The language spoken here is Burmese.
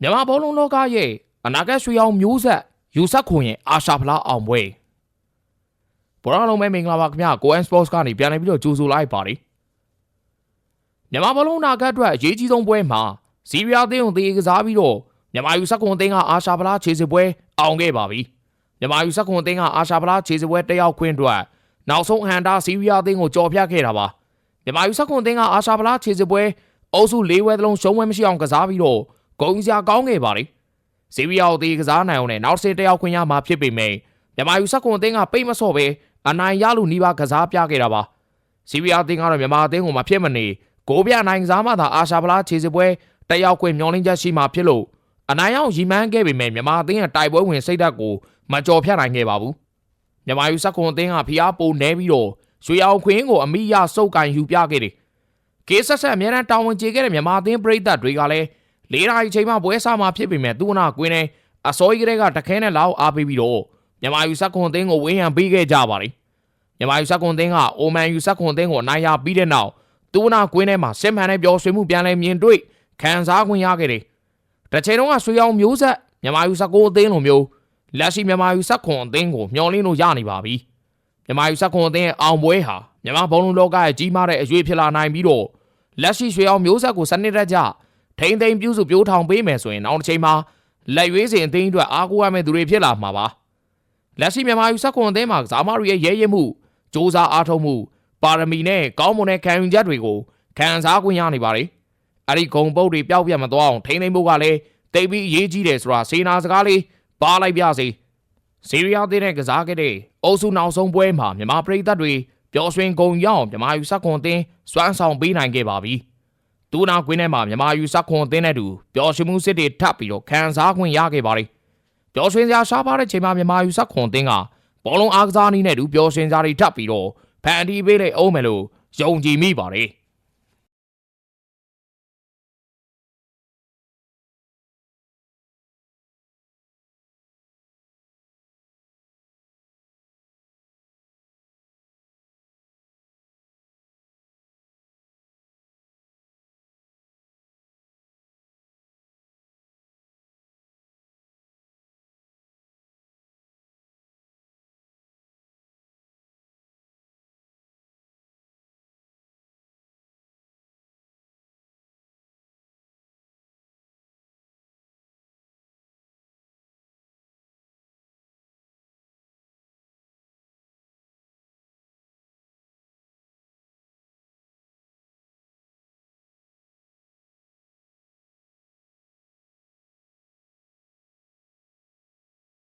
မြန်မာဘောလုံးလောကရဲ့အနာဂတ်ရွှေအောင်မျိုးဆက်ယူဆက်ခွန်ရဲ့အာရှဖလားအောင်ပွဲဘောလုံးလုံးပဲမင်္ဂလာပါခင်ဗျာကိုအန်စပေါ့စ်ကနေပြန်လည်ပြီးတော့ကြိုဆိုလိုက်ပါတယ်မြန်မာဘောလုံးအနာဂတ်အတွက်အရေးကြီးဆုံးပွဲမှာစီးရီးယားအသင်းကိုတေးကစားပြီးတော့မြန်မာယူဆက်ခွန်အသင်းကအာရှဖလားခြေစစ်ပွဲအောင်ခဲ့ပါပြီမြန်မာယူဆက်ခွန်အသင်းကအာရှဖလားခြေစစ်ပွဲတက်ရောက်ခွင့်အတွက်နောက်ဆုံးအဟန်တာစီးရီးယားအသင်းကိုကြော်ဖြတ်ခဲ့တာပါမြန်မာယူဆက်ခွန်အသင်းကအာရှဖလားခြေစစ်ပွဲအုပ်စု၄ဝဲသလုံးရှုံးဝဲမရှိအောင်ကစားပြီးတော့ ဂုံစရာကောင်းခဲ့ပါလေဇီဗီယာကိုတေးကစားနိုင်အောင်နဲ့နောက်တစ်တစ်ယောက်ခွင့်ရမှာဖြစ်ပေမဲ့မြန်မာယူဆက်ကွန်အသင်းကပိတ်မဆော့ပဲအနိုင်ရလို့နှီးပါကစားပြခဲ့တာပါဇီဗီယာအသင်းကတော့မြန်မာအသင်းကိုမဖြစ်မနေကိုပြနိုင်ကစားမှသာအာရှဗလားခြေစစ်ပွဲတက်ရောက်ခွင့်မျှော်လင့်ချက်ရှိမှဖြစ်လို့အနိုင်အောင်ရီမန်းခဲ့ပေမဲ့မြန်မာအသင်းရဲ့တိုက်ပွဲဝင်စိတ်ဓာတ်ကိုမကြော်ဖြတ်နိုင်ခဲ့ပါဘူးမြန်မာယူဆက်ကွန်အသင်းကဖျားပိုနေပြီးတော့ရွှေအောင်ခွင်းကိုအမိရစုပ်ကန်ယူပြခဲ့တယ်ကေးဆက်ဆက်အများအားတာဝန်ကျေခဲ့တဲ့မြန်မာအသင်းပရိသတ်တွေကလည်း လေးရာရီချိန်မှပွဲစားမှာဖြစ်ပေမဲ့သူ့နာကွင်းနဲ့အစောကြီးကလေးကတခဲနဲ့လောက်အားပေးပြီးတော့မြန်မာယူဆက်ခွန်အသင်းကိုဝင်းရံပေးခဲ့ကြပါတယ်မြန်မာယူဆက်ခွန်အသင်းကအိုမန်ယူဆက်ခွန်အသင်းကိုအနိုင်ရပြီးတဲ့နောက်သူ့နာကွင်းထဲမှာစစ်မှန်တဲ့ပျော်ရွှင်မှုပြန်လည်မြင်တွေ့ခံစားခွင့်ရခဲ့တယ်တစ်ချိန်လုံးကဆွေအောင်မျိုးဆက်မြန်မာယူဆက်ကိုအသင်းလိုမျိုးလက်ရှိမြန်မာယူဆက်ခွန်အသင်းကိုမျှော်လင့်လို့ရနေပါပြီမြန်မာယူဆက်ခွန်အသင်းရဲ့အောင်ပွဲဟာမြန်မာဘုံလုံးလောကရဲ့ကြီးမားတဲ့အရွေးဖြစ်လာနိုင်ပြီးတော့လက်ရှိရွှေအောင်မျိုးဆက်ကိုစနစ်တကျ ထိမ့်သိမ့်ပြုစုပြိုးထောင်ပေးမယ်ဆိုရင်နောက်တစ်ချိန်မှာလက်ရွေးစင်အသင်းအတွက်အားကိုးရမယ့်သူတွေဖြစ်လာမှာပါလက်ရှိမြန်မာယူဆက်ခွန်အသင်းမှာကစားမတွေရဲ့ရဲရင့်မှုစ조사အားထုတ်မှုပါရမီနဲ့ကောင်းမွန်တဲ့ခံယူချက်တွေကိုခံစားခွင့်ရနေပါတယ်အဲ့ဒီဂုံပုတ်တွေပျောက်ပြတ်မသွားအောင်ထိမ့်သိမ့်ဖို့ကလည်းတိတ်ပြီးအရေးကြီးတယ်ဆိုတာစေနာစကားလေးပါလိုက်ပြစေဆီးရီးယားအသင်းနဲ့ကစားခဲ့တဲ့အုပ်စုနောက်ဆုံးပွဲမှာမြန်မာပြည်သက်တွေပျော်ရွှင်ဂုဏ်ရအောင်မြန်မာယူဆက်ခွန်အသင်းစွမ်းဆောင်ပေးနိုင်ခဲ့ပါပြီ။ သူနာကွင်းထဲမှာမြန်မာယူဆက်ခွန်အသင်းနဲ့တူပျော်ရွှင်မှုစစ်တွေထပ်ပြီးတော့ခံစားခွင့်ရခဲ့ပါလိမ့်ပျော်ရွှင်စရာရှားပါတဲ့ချိန်မှာမြန်မာယူဆက်ခွန်အသင်းကဘောလုံးအားကစားနည်းနဲ့တူပျော်ရွှင်စရာတွေထပ်ပြီးတော့ဖန်တီးပေးလိုက်အောင်မယ်လို့ယုံကြည်မိပါတယ်